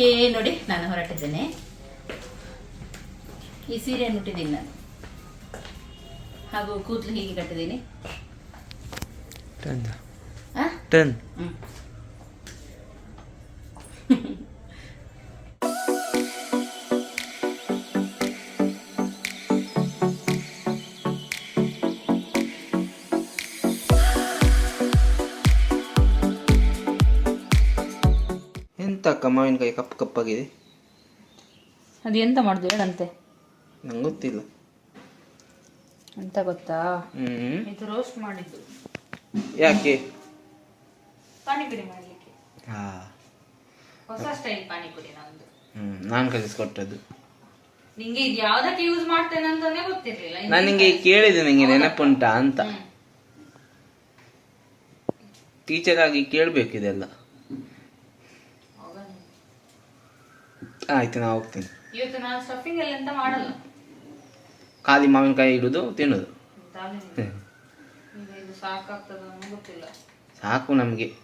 Okay ನೋಡಿ ನಾನು ಹೊರಟಿದ್ದೇನೆ. ಈ ಸೀರೆಯನ್ನು ಮುಟ್ಟಿದ್ದೀನಿ ನಾನು. ಹಾಗೂ ಕೂದಲು ಹೀಗೆ ಕಟ್ಟಿದ್ದೀನಿ. ಟನ್ ಅಕ್ಕ ಮಾವಿನಕಾಯಿ ಕಪ್ಪು ಕಪ್ಪಾಗಿದೆ. ಅದು ಎಂತ ಮಾಡೋದು ಹೇಳಂತೆ? ನಂಗೆ ಗೊತ್ತಿಲ್ಲ. ಅಂತ ಗೊತ್ತಾ? ಇದು ರೋಸ್ಟ್ ಮಾಡಿದ್ದು. ಯಾಕೆ? ಪಾನಿಪುರಿ ಮಾಡಲಿಕ್ಕೆ. ಹಾ. ಹೊಸ ಸ್ಟೈಲ್ ಪಾನಿಪುರಿ ನಮ್ದು. ಹ್ಮ್ ನಾನು ಕಲಿಸ್ಕೊಟ್ಟದ್ದು. ನಿಂಗೆ ಇದು ಯಾವ್ದಕ್ಕೆ ಯೂಸ್ ಮಾಡ್ತೇನೆ ಅಂತಾನೆ ಗೊತ್ತಿರ್ಲಿಲ್ಲ. ಇನ್ನು ನಾನು ನಿಂಗೆ ಕೇಳಿದೆ ನಂಗೆ ನೆನಪುಂಟಾ ಅಂತ. ಟೀಚರ್ ಆಗಿ ಕೇಳಬೇಕು ಇದೆಲ್ಲ ಆಯ್ತು ನಾ ಹೋಗ್ತೀನಿ. ಇವತ್ತು ನಾನು ಸ್ಟಫಿಂಗ್ ಎಲ್ಲ ಎಂತ ಮಾಡಲ್ಲ. ಖಾಲಿ ಮಾವಿನಕಾಯಿ ಇಡುದು ತಿನ್ನೋದು. ಇದು ಸಾಕಾಗ್ತದ ಗೊತ್ತಿಲ್ಲ. ಸಾಕು ನಮಗೆ.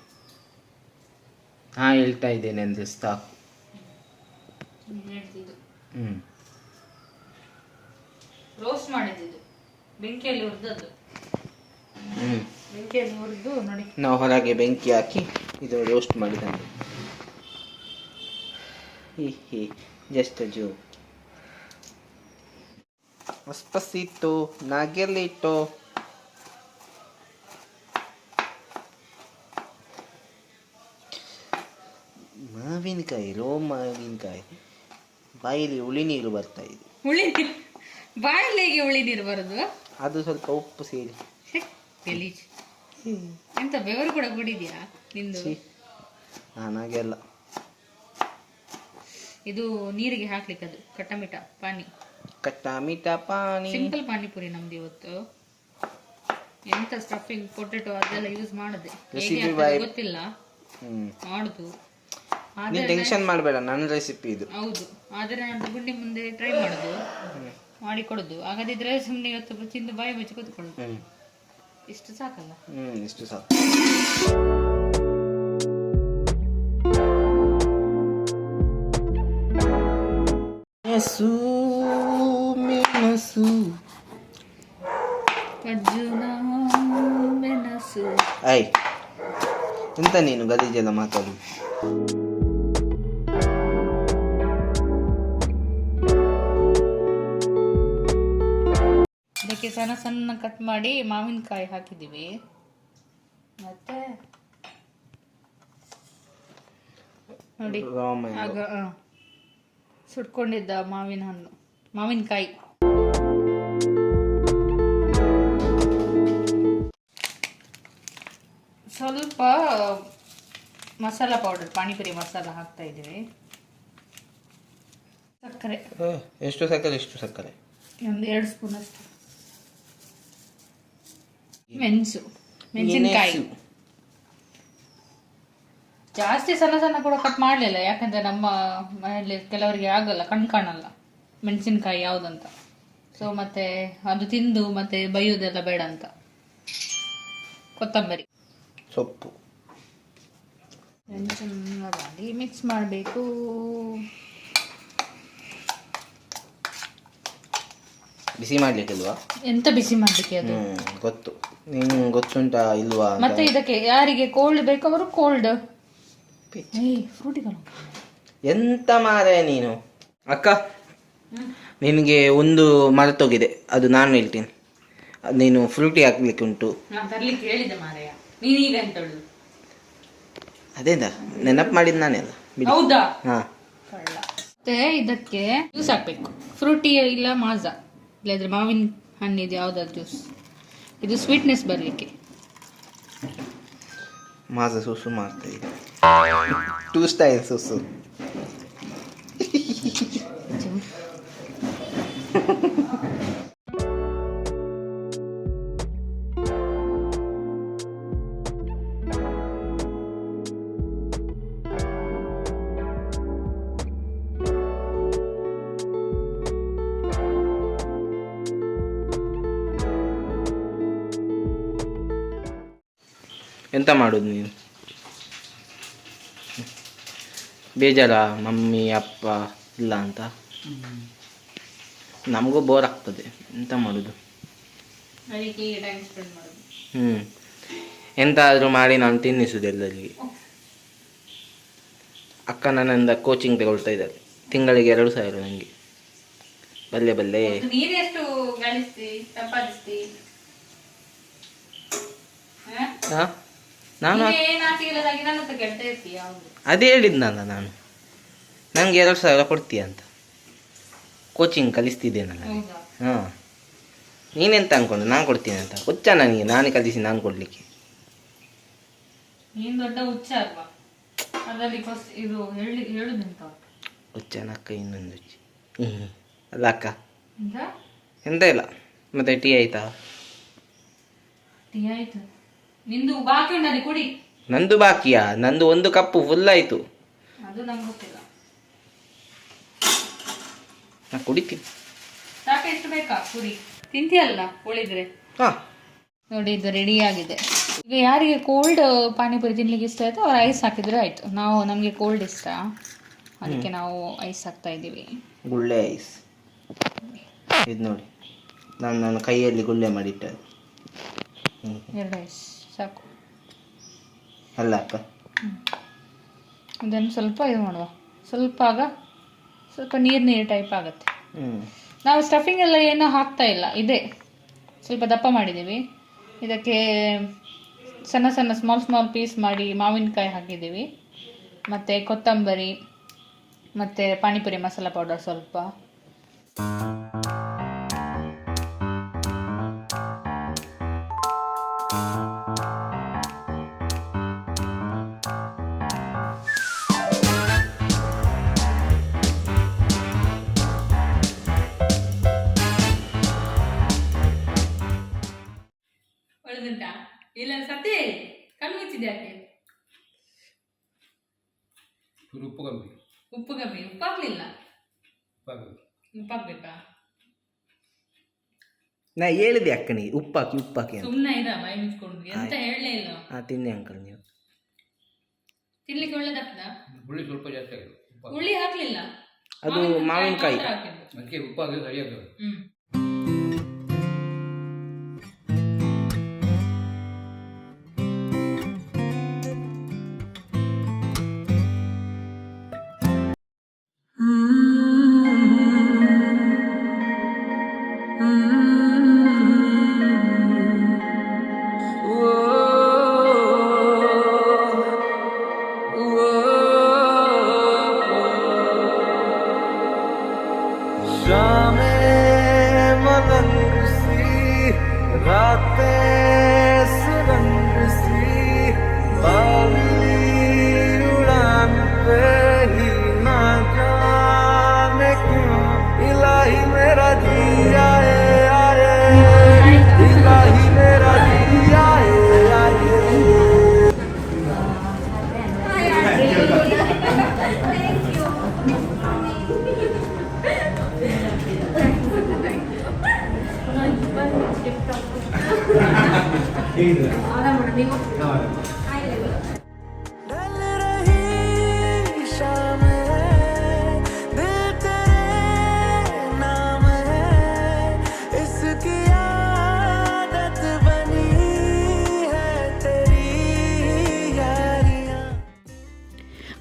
ಹಾ ಹೇಳ್ತಾ ಇದ್ದೇನೆ ಅಂದ್ರೆ ಸಾಕು. ನೀನ್ ಹೇಳ್ತಿದ್ದು. ಹ್ಮ್. ರೋಸ್ಟ್ ಮಾಡಿದ್ದು. ಬೆಂಕಿಯಲ್ಲಿ ಹುರಿದದ್ದು. ಹ್ಮ್. ಬೆಂಕಿಯಲ್ಲಿ ಹುರಿದು ನೋಡಿ. ನಾವು ಹೊರಗೆ ಬೆಂಕಿ ಹಾಕಿ ಇದು ರೋಸ್ಟ್ ಮಾಡಿದಂತೆ. ಹಿ ಹಿ ಜಸ್ಟ್ ಜೋ ಸ್ಪಸಿಟ್ಟು ನಾಗೆಲಿಟ್ಟು ಮಾವಿನಕಾಯಿ ರೋ ಮಾವಿನಕಾಯಿ. ಬಾಯಿಲಿ ಹುಳಿ ನೀರು ಬರ್ತಾ ಇದೆ. ಹುಳಿ ನೀರು? ಬಾಯಿಲೆಗೆ ಹುಳಿ ನೀರು ಬರೋದು? ಅದು ಸ್ವಲ್ಪ ಉಪ್ಪು ಸೇರಿ. ಗಲೀಜ್ ಎಂತ ಬೆವರು ಕೂಡ ಕುಡಿದ್ಯಾ ನಿಂದು? ನಾನಾಗೆಲ್ಲ ಇದು ನೀರಿಗೆ ಹಾಕ್ಲಿಕ್ಕೆ ಅದು ಕಟ್ಟಮಿಟ ಪಾನಿ. ಕಟ್ಟಮಿಟ ಪಾನಿ. ಸಿಂಪಲ್ ಪಾನಿಪುರಿ ನಮ್ದು ಇವತ್ತು. ಎಂತ ಸ್ಟಫಿಂಗ್ ಪೊಟೆಟೊ ಅದೆಲ್ಲ ಯೂಸ್ ಮಾಡದೆ? ಗೊತ್ತಿಲ್ಲ. ಮಾಡುದು. ನೀನ್ ಟೆನ್ಷನ್ ಮಾಡಬೇಡ ನನ್ನ ರೆಸಿಪಿ ಇದು. ಹೌದು. ಆದ್ರೆ ನಾನು ಗುಂಡಿ ಮುಂದೆ ಟ್ರೈ ಮಾಡುದು. ಮಾಡಿ ಕೊಡುದು ಹಾಗಾದಿದ್ರೆ ಸುಮ್ಮನೆ ಇವತ್ತು ತಿಂದು ಬಾಯಿ ಮುಚ್ಚಿ ಕೂತ್ಕೊಳ್ಳೋದು. ಇಷ್ಟು ಸಾಕಲ್ಲ? ಹ್ಮ್ ಇಷ್ಟು ಸಾಕು. ಮೆಣಸು ಮೆಣಸು. ಅರ್ಜುನ ಮೆಣಸು. ಐ ಎಂತ ನೀನು ಗಲೀಜೆಲ್ಲ ಮಾತಾಡು. ಇದಕ್ಕೆ ಸಣ್ಣ ಸಣ್ಣ ಕಟ್ ಮಾಡಿ ಮಾವಿನಕಾಯಿ ಹಾಕಿದ್ದೀವಿ. ಮತ್ತೆ? ನೋಡಿ. ರಾಮ ಆಗ ಆ, ಸುಟ್ಕೊಂಡಿದ್ದ ಮಾವಿನ ಹಣ್ಣು ಮಾವಿನಕಾಯಿ. ಸ್ವಲ್ಪ ಮಸಾಲ ಪೌಡರ್ ಪಾನಿಪುರಿ ಮಸಾಲ ಹಾಕ್ತಾ ಇದ್ದೀವಿ. ಸಕ್ಕರೆ. ಎಷ್ಟು ಸಕ್ಕರೆ ಎಷ್ಟು ಸಕ್ಕರೆ? ಒಂದು ಎರಡು ಸ್ಪೂನ್ ಅಷ್ಟು ಮೆಣಸು ಮೆಣಸಿನಕಾಯಿ. ಮೆಣಸು. ಜಾಸ್ತಿ ಸಣ್ಣ ಸಣ್ಣ ಕೂಡ ಕಟ್ ಮಾಡಲಿಲ್ಲ. ಯಾಕಂದ್ರೆ ನಮ್ಮ ಮನೆಯಲ್ಲಿ ಕೆಲವರಿಗೆ ಆಗಲ್ಲ ಕಣ್ ಕಾಣಲ್ಲ. ಮೆಣಸಿನಕಾಯಿ ಯಾವುದಂತ. ಸೊ ಮತ್ತೆ ಅದು ತಿಂದು ಮತ್ತೆ ಬೈಯೋದೆಲ್ಲ ಬೇಡ ಅಂತ. ಕೊತ್ತಂಬರಿ. ಸೊಪ್ಪು. ಚೆನ್ನಾಗಿ ಮಿಕ್ಸ್ ಮಾಡಬೇಕು. ಬಿಸಿ ಮಾಡ್ಲಿಕ್ಕಿಲ್ವಾ? ಎಂತ ಬಿಸಿ ಮಾಡ್ಲಿಕ್ಕೆ ಅದು? ಗೊತ್ತು. ನೀನು ಗೊತ್ತುಂಟಾ ಇಲ್ವಾ ಮತ್ತೆ ಇದಕ್ಕೆ ಯಾರಿಗೆ ಕೋಲ್ಡ್ ಬೇಕು ಅವರು ಕೋಲ್ಡ್ ಫ್ರೂಟಿಗಳು ಎಂತ ಮಾರೆ ನೀನು? ಅಕ್ಕ ನಿನಗೆ ಒಂದು ಮರೆತೋಗಿದೆ ಅದು ನಾನು ಹೇಳ್ತೀನಿ. ಅದು ನೀನು ಫ್ರೂಟಿ ಹಾಕ್ಲಿಕ್ಕೆ ಉಂಟು. ನಾನು ತರ್ಲಿಕ್ಕೆ ಹೇಳಿದೆ ಮಾರಯ್ಯ ನೀನೀಗ ಅಂತ ಹೇಳುದು? ಅದೇಂದ ನೆನಪು ಮಾಡಿದ್ ನಾನೇ ಅಲ್ಲ. ಬಿಡಿ. ಹೌದಾ? ಹಾ. ಮತ್ತೆ ಇದಕ್ಕೆ ಜ್ಯೂಸ್ ಹಾಕ್ಬೇಕು. ಫ್ರೂಟಿ ಇಲ್ಲ ಮಾಜಾ ಇಲ್ಲಾದ್ರೆ ಮಾವಿನ ಹಣ್ಣಿದು ಯಾವ್ದಾದ್ರು ಜ್ಯೂಸ್. ಇದು ಸ್ವೀಟ್ನೆಸ್ ಬರಲಿಕ್ಕೆ. ಮಾಜಾ ಸುಸು ಮಾಡ್ತಾ ಇದೆ. ಟೂ ಸ್ಟೈಲ್ ಸುಸು ಎಂತ ಮಾಡೋದು ನೀನು? ಬೇಜಾರ? ಮಮ್ಮಿ ಅಪ್ಪ ಇಲ್ಲ ಅಂತ? ನಮಗೂ ಬೋರ್ ಆಗ್ತದೆ. ಎಂತ ಮಾಡೋದು? ಹ್ಞೂ ಎಂತಾದರೂ ಮಾಡಿ ನಾನು ತಿನ್ನಿಸೋದು ಎಲ್ಲರಿಗೆ. ಅಕ್ಕ ನನ್ನಿಂದ ಕೋಚಿಂಗ್ ತಗೊಳ್ತಾ ಇದ್ದಾರೆ. ತಿಂಗಳಿಗೆ ಎರಡು ಸಾವಿರ ನನಗೆ ಬಲ್ಲೆ ಬಲ್ಲೆ. ಹ? ನಾನು ಅದೇ ಹೇಳಿದ್ನಲ್ಲ ನಾನು. ನನಗೆ ಎರಡು ಸಾವಿರ ಕೊಡ್ತೀಯ ಅಂತ. ಕೋಚಿಂಗ್ ಕಲಿಸ್ತಿದ್ದೇನಲ್ಲ ಹಾಂ. ನೀನೆಂತ ಅನ್ಕೊಂಡು? ನಾನು ಕೊಡ್ತೀನಿ ಅಂತ. ಹುಚ್ಚ ನನಗೆ. ನಾನೇ ಕಲಿಸಿ ನಾನು ಕೊಡಲಿಕ್ಕೆ. ಹುಚ್ಚನ ಅಕ್ಕ ಇನ್ನೊಂದು ಹುಚ್ಚಿ. ಹ್ಞೂ ಅಲ್ಲ ಅಕ್ಕ? ಎಂತ ಇಲ್ಲ. ಮತ್ತೆ ಟೀ ಆಯ್ತಾ? ಟೀ ಆಯ್ತು. ನಿಂದು ಬಾಕಿ ಕುಡಿ. ನಂದು ಬಾಕಿಯಾ? ನಂದು ಒಂದು ಕಪ್ಪು ಫುಲ್ ಆಯ್ತು. ಅದು ನಂಗೆ ಗೊತ್ತಿಲ್ಲ. ನಾ ಕುಡಿತೀನಿ. ಸಾಕು ಎಷ್ಟು ಬೇಕಾ? ಕುಡಿ. ತಿಂತೀಯಲ್ಲ ಉಳಿದ್ರೆ ಹಾ. ನೋಡಿ ಇದು ರೆಡಿ ಆಗಿದೆ. ಈಗ ಯಾರಿಗೆ ಕೋಲ್ಡ್ ಪಾನಿಪುರಿ ತಿನ್ಲಿಕ್ಕೆ ಇಷ್ಟ ಆಯ್ತು ಅವ್ರು ಐಸ್ ಹಾಕಿದ್ರೆ ಆಯ್ತು. ನಾವು ನಮಗೆ ಕೋಲ್ಡ್ ಇಷ್ಟ. ಅದಕ್ಕೆ ನಾವು ಐಸ್ ಹಾಕ್ತಾ ಇದ್ದೀವಿ. ಗುಳ್ಳೆ ಐಸ್ ಇದು ನೋಡಿ. ನಾನು ನನ್ನ ಕೈಯಲ್ಲಿ ಗುಳ್ಳೆ ಮಾಡಿಟ್ಟೆ ಹ್ಞೂ ಎರಡು ಐಸ್ ಸಾಕು. ಅಲ್ಲ ಅಕ್ಕ. ಇದನ್ನು ಸ್ವಲ್ಪ ಇದು ಮಾಡುವ. ಸ್ವಲ್ಪ ಆಗ ಸ್ವಲ್ಪ ನೀರು ನೀರು ಟೈಪ್ ಆಗುತ್ತೆ. ನಾವು ಸ್ಟಫಿಂಗ್ ಎಲ್ಲ ಏನೂ ಹಾಕ್ತಾ ಇಲ್ಲ. ಇದೆ. ಸ್ವಲ್ಪ ದಪ್ಪ ಮಾಡಿದ್ದೀವಿ. ಇದಕ್ಕೆ ಸಣ್ಣ ಸಣ್ಣ ಸ್ಮಾಲ್ ಸ್ಮಾಲ್ ಪೀಸ್ ಮಾಡಿ ಮಾವಿನಕಾಯಿ ಹಾಕಿದ್ದೀವಿ. ಮತ್ತು ಕೊತ್ತಂಬರಿ ಮತ್ತು ಪಾನಿಪುರಿ ಮಸಾಲ ಪೌಡರ್ ಸ್ವಲ್ಪ. ನಾ ಹೇಳಿದೆ ಅಕ್ಕನಿಗೆ ಉಪ್ಪಾಕಿ ಉಪ್ಪಾಕಿ ಅಂತ. ಸುಮ್ಮನೆ ಇರ ಬಾಯಿ ಮುಚ್ಕೊಂಡು. ಎಂತ ಹೇಳಲೇ ಇಲ್ಲ. ಹಾಂ ತಿನ್ನಿ ಅಂಕಲ್ ನೀವು. ತಿನ್ಲಿಕ್ಕೆ ಒಳ್ಳೇದಾಗ್ತದ ಹುಳಿ ಸ್ವಲ್ಪ ಜಾಸ್ತಿ ಆಗಿದೆ ಹುಳಿ ಹಾಕ್ಲಿಲ್ಲ. ಅದು ಮಾವಿನಕಾಯಿ. ಅದಕ್ಕೆ ಉಪ್ಪಾಗಿ ಸರಿಯಾಗ್ತದೆ. ಹ್ಮ್. शामें मलंग सी रातें सुरंग सी बावली उड़ान पे ही ना जाने क्यों इलाही मेरा जी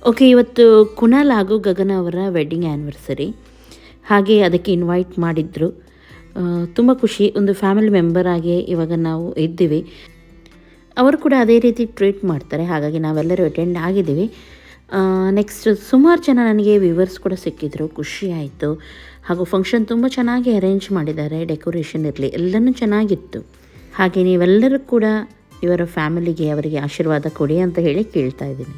ಓಕೆ ಇವತ್ತು ಕುಣಾಲ್ ಹಾಗೂ ಗಗನ ಅವರ ವೆಡ್ಡಿಂಗ್ ಆ್ಯನಿವರ್ಸರಿ ಹಾಗೆ ಅದಕ್ಕೆ ಇನ್ವೈಟ್ ಮಾಡಿದ್ರು. ತುಂಬ ಖುಷಿ. ಒಂದು ಫ್ಯಾಮಿಲಿ ಮೆಂಬರ್ ಆಗಿ ಇವಾಗ ನಾವು ಇದ್ದೀವಿ. ಅವರು ಕೂಡ ಅದೇ ರೀತಿ ಟ್ರೀಟ್ ಮಾಡ್ತಾರೆ. ಹಾಗಾಗಿ ನಾವೆಲ್ಲರೂ ಅಟೆಂಡ್ ಆಗಿದ್ದೀವಿ. ನೆಕ್ಸ್ಟ್ ಸುಮಾರು ಜನ ನನಗೆ ವ್ಯೂವರ್ಸ್ ಕೂಡ ಸಿಕ್ಕಿದ್ರು. ಖುಷಿ ಆಯಿತು. ಹಾಗೂ ಫಂಕ್ಷನ್ ತುಂಬ ಚೆನ್ನಾಗಿ ಅರೇಂಜ್ ಮಾಡಿದ್ದಾರೆ. ಡೆಕೋರೇಷನ್ ಇರಲಿ, ಎಲ್ಲನೂ ಚೆನ್ನಾಗಿತ್ತು. ಹಾಗೆ ನೀವೆಲ್ಲರೂ ಕೂಡ ಇವರ ಫ್ಯಾಮಿಲಿಗೆ ಅವರಿಗೆ ಆಶೀರ್ವಾದ ಕೊಡಿ ಅಂತ ಹೇಳಿ ಕೇಳ್ತಾ ಇದ್ದೀನಿ.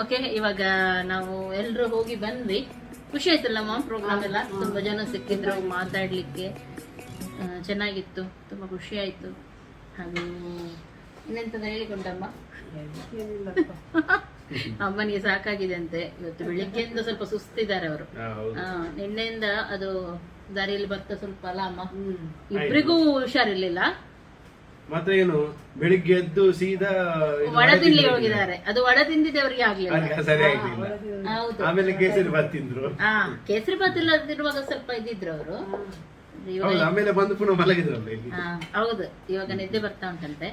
ಓಕೆ ಇವಾಗ ನಾವು ಎಲ್ಲರೂ ಹೋಗಿ ಬಂದ್ವಿ. ಖುಷಿ ಆಯ್ತಲ್ಲ ಮಾಮ್ ಪ್ರೋಗ್ರಾಮ್ ಎಲ್ಲ? ತುಂಬಾ ಜನ ಸಿಕ್ಕಿದ್ರು ಮಾತಾಡ್ಲಿಕ್ಕೆ. ಚೆನ್ನಾಗಿತ್ತು ತುಂಬಾ ಖುಷಿ ಆಯ್ತು. ಹಾಗೂ ಇನ್ನೆಂತದ ಹೇಳಿಕೊಂಡಮ್ಮ ಅಮ್ಮನಿಗೆ ಸಾಕಾಗಿದೆ ಅಂತೆ. ಇವತ್ತು ಬೆಳಿಗ್ಗೆಯಿಂದ ಸ್ವಲ್ಪ ಸುಸ್ತಿದ್ದಾರೆ ಅವರು. ನಿನ್ನೆಯಿಂದ ಅದು ದಾರಿಯಲ್ಲಿ ಬರ್ತಾ ಸ್ವಲ್ಪ ಅಲ್ಲ ಅಮ್ಮ? ಇಬ್ರಿಗೂ ಹುಷಾರಿರ್ಲಿಲ್ಲ. ಮಾತ್ರ ಏನು ಬೆಳಿಗ್ಗೆ ಎದ್ದು ಸೀದಾ ಇದು ವಡ ವಡೆ ಹೋಗಿದ್ದಾರೆ. ಅದು ವಡ ತಿಂದಿದ್ದೆ ಅವರಿಗೆ ಆಗ್ಲಿಲ್ಲ. ಸರಿ ಆಗ್ಲಿಲ್ಲ. ಹೌದು. ಆಮೇಲೆ ಕೇಸರಿ ಬಾತ್ ತಿಂದ್ರು. ಹಾ ಕೇಸರಿ ಬಾತ್ ಇಲ್ಲದಿರುವಾಗ ಸ್ವಲ್ಪ ಇದ್ದಿದ್ರು ಅವರು. ಹೌದು ಆಮೇಲೆ ಬಂದು ಪುನಃ ಮಲಗಿದ್ರಲ್ಲ ಇಲ್ಲಿ. ಹಾ ಹೌದು. ಇವಾಗ ನಿದ್ದೆ ಬರ್ತಾ ಉಂಟಂತೆ.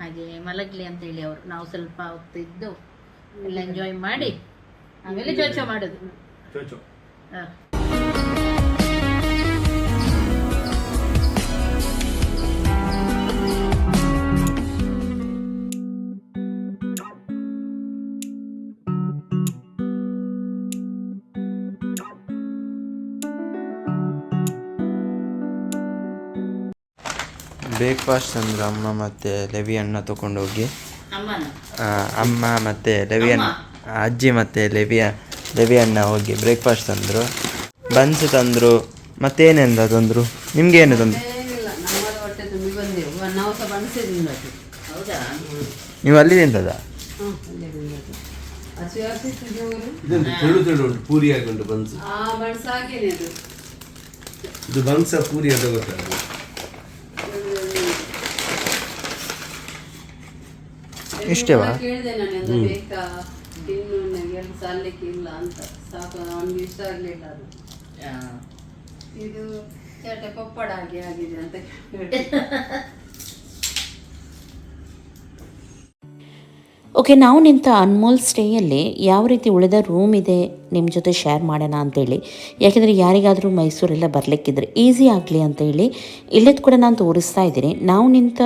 ಹಾಗೆ ಮಲಗ್ಲಿ ಅಂತ ಹೇಳಿ ಅವರು. ನಾವು ಸ್ವಲ್ಪ ಹೊತ್ತು ಇದ್ದು ಎಲ್ಲ ಎಂಜಾಯ್ ಮಾಡಿ ಆಮೇಲೆ ಚೋಚ ಮಾಡುದು. ಚೋಚೋ ಹಾ. ಬ್ರೇಕ್ಫಾಸ್ಟ್ ಅಂದ್ರೆ ಅಮ್ಮ ಮತ್ತೆ ಲೆವಿ ಅಣ್ಣ ತಗೊಂಡೋಗಿ. ಅಮ್ಮನ? ಅಮ್ಮ ಮತ್ತೆ ಲೆವಿ ಅಣ್ಣ ಅಜ್ಜಿ ಮತ್ತೆ ಲೆವಿಯ ಲೆವಿ ಅಣ್ಣ ಹೋಗಿ ಬ್ರೇಕ್ಫಾಸ್ಟ್ ತಂದರು. ಬನ್ಸ್ ತಂದರು. ಮತ್ತೇನೆಂದ ತಂದರು? ನಿಮ್ಗೆ ಏನು ತಂದ್ರು? ನೀವು ಅಲ್ಲಿ ತಿಂದದ? ತೆಳು ತೆಳು ಉಂಟು ಪೂರಿ ಆಗಿ ಉಂಟು ಬನ್ಸ್ ಇದು ಬನ್ಸ ಪೂರಿ ಅಂತ ಗೊತ್ತಲ್ಲ. ಇಷ್ಟೇವಾ ಕೇಳಿದೆ ನಾನು ಅದು ಬೇಕಾ? ತಿನ್ನು ನನಗೆ ಎರಡು ಸಾಲಿಕ್ಕೆ ಇಲ್ಲ ಅಂತ. ಸಾಕು ಅವನಿಗೆ ಇಷ್ಟ ಆಗಲಿಲ್ಲ ಅದು. ಇದು ಚಟೆ ಪಪ್ಪಡ ಹಾಗೆ ಆಗಿದೆ ಅಂತ ಹೇಳಿದೆ. ಓಕೆ ನಾವು ನಿಂತ ಅನ್ಮೋಲ್ ಸ್ಟೇಯಲ್ಲಿ ಯಾವ ರೀತಿ ಉಳಿದ ರೂಮ್ ಇದೆ ನಿಮ್ಮ ಜೊತೆ ಶೇರ್ ಮಾಡೋಣ ಅಂತೇಳಿ ಯಾಕೆಂದರೆ ಯಾರಿಗಾದರೂ ಮೈಸೂರೆಲ್ಲ, ಬರಲಿಕ್ಕಿದ್ರೆ ಈಸಿ ಆಗಲಿ ಅಂತೇಳಿ ಇಲ್ಲದ ಕೂಡ ನಾನು ತೋರಿಸ್ತಾ ಇದ್ದೀನಿ. ನಾವು ನಿಂತ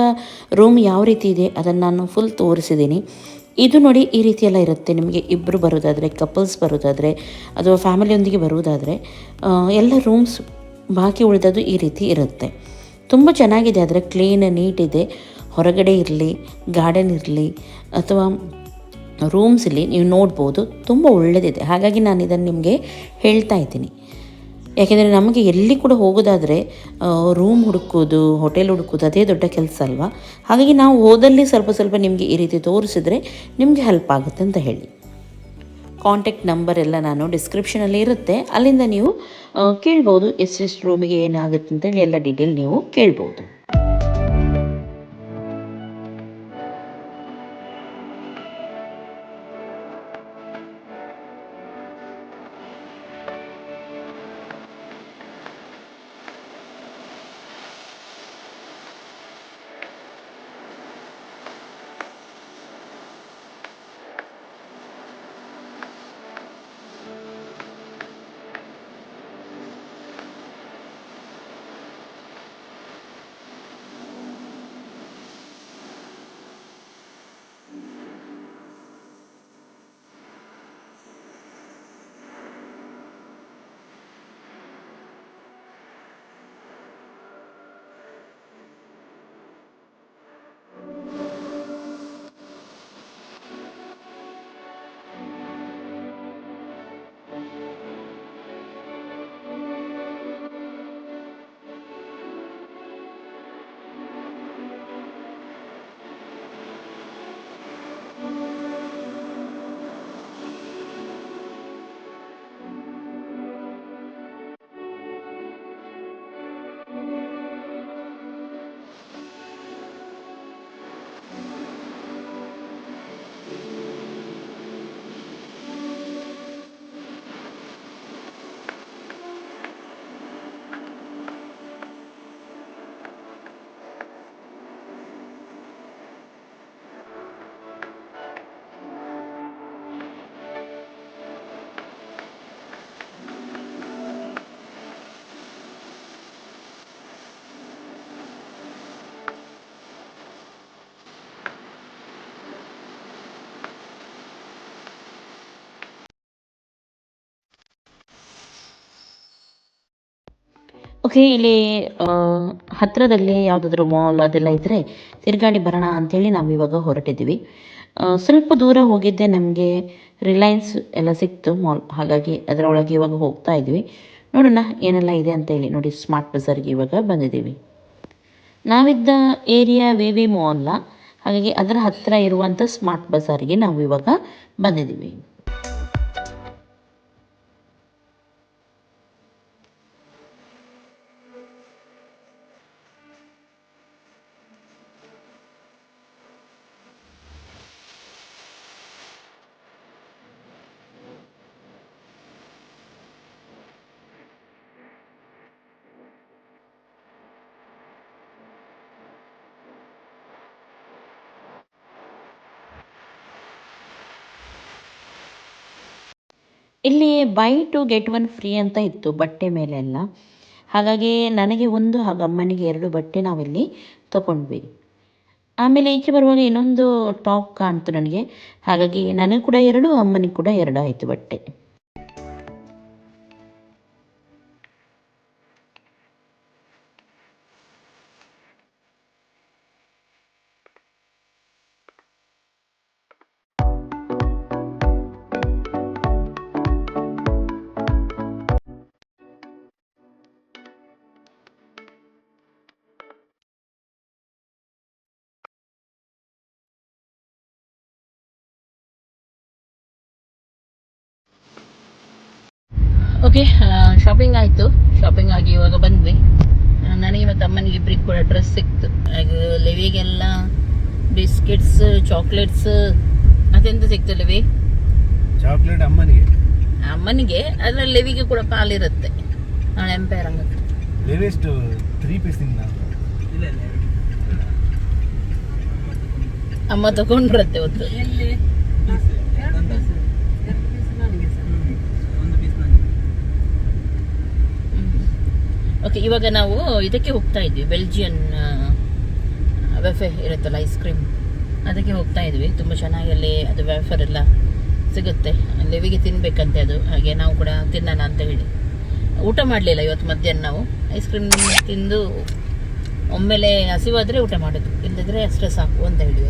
ರೂಮ್ ಯಾವ ರೀತಿ ಇದೆ ಅದನ್ನು ನಾನು ಫುಲ್ ತೋರಿಸಿದ್ದೀನಿ. ಇದು ನೋಡಿ ಈ ರೀತಿಯೆಲ್ಲ ಇರುತ್ತೆ. ನಿಮಗೆ ಇಬ್ಬರು ಬರೋದಾದರೆ ಕಪಲ್ಸ್ ಬರೋದಾದರೆ, ಅಥವಾ ಫ್ಯಾಮಿಲಿಯೊಂದಿಗೆ ಬರುವುದಾದರೆ ಎಲ್ಲ ರೂಮ್ಸ್ ಬಾಕಿ ಉಳಿದದ್ದು ಈ ರೀತಿ ಇರುತ್ತೆ. ತುಂಬ ಚೆನ್ನಾಗಿದೆ, ಆದರೆ ಕ್ಲೀನ್ ನೀಟ್ ಇದೆ. ಹೊರಗಡೆ ಇರಲಿ ಗಾರ್ಡನ್ ಇರಲಿ ಅಥವಾ ರೂಮ್ಸ್ ಇಲ್ಲಿ ನೀವು ನೋಡ್ಬೋದು, ತುಂಬ ಒಳ್ಳೆಯದಿದೆ ಹಾಗಾಗಿ ನಾನು ಇದನ್ನು ನಿಮಗೆ ಹೇಳ್ತಾ ಇದ್ದೀನಿ. ಯಾಕೆಂದರೆ ನಮಗೆ ಎಲ್ಲಿ ಕೂಡ ಹೋಗೋದಾದರೆ ರೂಮ್ ಹುಡುಕೋದು ಹೋಟೆಲ್ ಹುಡುಕೋದು ಅದೇ ದೊಡ್ಡ ಕೆಲಸ ಅಲ್ವಾ? ಹಾಗಾಗಿ ನಾವು ಹೋದಲ್ಲಿ ಸ್ವಲ್ಪ ಸ್ವಲ್ಪ ನಿಮಗೆ ಈ ರೀತಿ ತೋರಿಸಿದ್ರೆ ನಿಮಗೆ ಹೆಲ್ಪ್ ಆಗುತ್ತೆ ಅಂತ ಹೇಳಿ. ಕಾಂಟ್ಯಾಕ್ಟ್ ನಂಬರ್ ಎಲ್ಲ ನಾನು ಡಿಸ್ಕ್ರಿಪ್ಷನಲ್ಲಿ ಇರುತ್ತೆ. ಅಲ್ಲಿಂದ ನೀವು ಕೇಳ್ಬೋದು ಎಷ್ಟೆಷ್ಟು ರೂಮಿಗೆ ಏನಾಗುತ್ತೆ ಅಂತೇಳಿ ಎಲ್ಲ ಡೀಟೇಲ್ ನೀವು ಕೇಳ್ಬೋದು. ಓಕೆ ಇಲ್ಲಿ ಹತ್ತಿರದಲ್ಲಿ ಯಾವುದಾದ್ರೂ ಮಾಲ್ ಅದೆಲ್ಲ ಇದ್ದರೆ ತಿರುಗಾಡಿ ಬರೋಣ ಅಂಥೇಳಿ ನಾವು ಇವಾಗ ಹೊರಟಿದ್ದೀವಿ. ಸ್ವಲ್ಪ ದೂರ ಹೋಗಿದ್ದೆ, ನಮಗೆ ರಿಲಯನ್ಸ್ ಎಲ್ಲ ಸಿಕ್ತು ಮಾಲ್ ಹಾಗಾಗಿ ಅದರೊಳಗೆ ಇವಾಗ ಹೋಗ್ತಾ ಇದ್ವಿ. ನೋಡೋಣ ಏನೆಲ್ಲ ಇದೆ ಅಂತೇಳಿ ನೋಡಿ ಸ್ಮಾರ್ಟ್ ಬಜಾರ್ಗೆ ಇವಾಗ ಬಂದಿದ್ದೀವಿ. ನಾವಿದ್ದ ಏರಿಯಾ ವಿ ವಿ ಮಾಲ್ ಹಾಗಾಗಿ ಅದರ ಹತ್ತಿರ ಇರುವಂಥ ಸ್ಮಾರ್ಟ್ ಬಜಾರ್ಗೆ ನಾವು ಇವಾಗ ಬಂದಿದ್ದೀವಿ. ಇಲ್ಲಿ buy two get one free ಅಂತ ಇತ್ತು, ಬಟ್ಟೆ ಮೇಲೆಲ್ಲ. ಹಾಗಾಗಿ ನನಗೆ ಒಂದು ಹಾಗೆ ಅಮ್ಮನಿಗೆ ಎರಡು ಬಟ್ಟೆ ನಾವಿಲ್ಲಿ ತಗೊಂಡ್ವಿ. ಆಮೇಲೆ ಈಚೆ ಬರುವಾಗ ಇನ್ನೊಂದು ಟಾಪ್ ಕಾಣ್ತು ನನಗೆ. ಹಾಗಾಗಿ ನನಗೆ ಕೂಡ ಎರಡು, ಅಮ್ಮನಿಗೆ ಕೂಡ ಎರಡು ಆಯಿತು ಬಟ್ಟೆ. ಓಕೆ ಶಾಪಿಂಗ್ ಆಯಿತು. ಶಾಪಿಂಗ್ ಆಗಿ ಇವಾಗ ಬಂದ್ವಿ. ನನಗೆ ಮತ್ತು ಅಮ್ಮನಿಗೆ ಇಬ್ಬರಿಗೆ ಕೂಡ ಡ್ರೆಸ್ ಸಿಕ್ತು. ಹಾಗೂ ಲೆವಿಗೆಲ್ಲ ಬಿಸ್ಕೆಟ್ಸ್ ಚಾಕ್ಲೇಟ್ಸ್ ಅದೆಂತ ಸಿಕ್ತು ಲೆವಿ? ಚಾಕ್ಲೇಟ್ ಅಮ್ಮನಿಗೆ. ಅಮ್ಮನಿಗೆ ಅದರ ಲೆವಿಗೆ ಕೂಡ ಪಾಲಿರುತ್ತೆ. ನಾಳೆ ಎಂಪೈರ್ ಹಂಗ ಲೇವೆಸ್ಟ್ ತ್ರೀ ಪೀಸ್ ತಿಂದ ಅಮ್ಮ ತಗೊಂಡ್ರತ್ತೆ ಹೊತ್ತು ಓಕೆ ಇವಾಗ ನಾವು ಇದಕ್ಕೆ ಹೋಗ್ತಾ ಇದ್ವಿ. ಬೆಲ್ಜಿಯನ್ ವೆಫೆ ಇರುತ್ತಲ್ಲ ಐಸ್ ಕ್ರೀಮ್ ಅದಕ್ಕೆ ಹೋಗ್ತಾ ಇದ್ವಿ. ತುಂಬ ಚೆನ್ನಾಗಿ ಅಲ್ಲಿ ಅದು ವೆಫರ್ ಎಲ್ಲ ಸಿಗುತ್ತೆ. ಲೆವಿಗೆ ತಿನ್ನಬೇಕಂತೆ ಅದು. ಹಾಗೆ ನಾವು ಕೂಡ ತಿನ್ನೋಣ ಅಂತ ಹೇಳಿ. ಊಟ ಮಾಡಲಿಲ್ಲ ಇವತ್ತು ಮಧ್ಯಾಹ್ನ ನಾವು. ಐಸ್ ಕ್ರೀಮ್ ತಿಂದು ಒಮ್ಮೆಲೆ ಹಸಿವಾದರೆ ಊಟ ಮಾಡೋದು. ಇಲ್ಲದಿದ್ರೆ ಅಷ್ಟೇ ಸಾಕು ಅಂತ ಹೇಳಿ.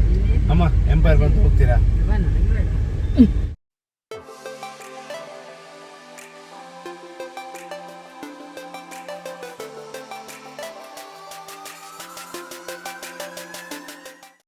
ಅಮ್ಮ ಎಂಪೈರ್ ಬಂದು ಹೋಗ್ತೀರಾ.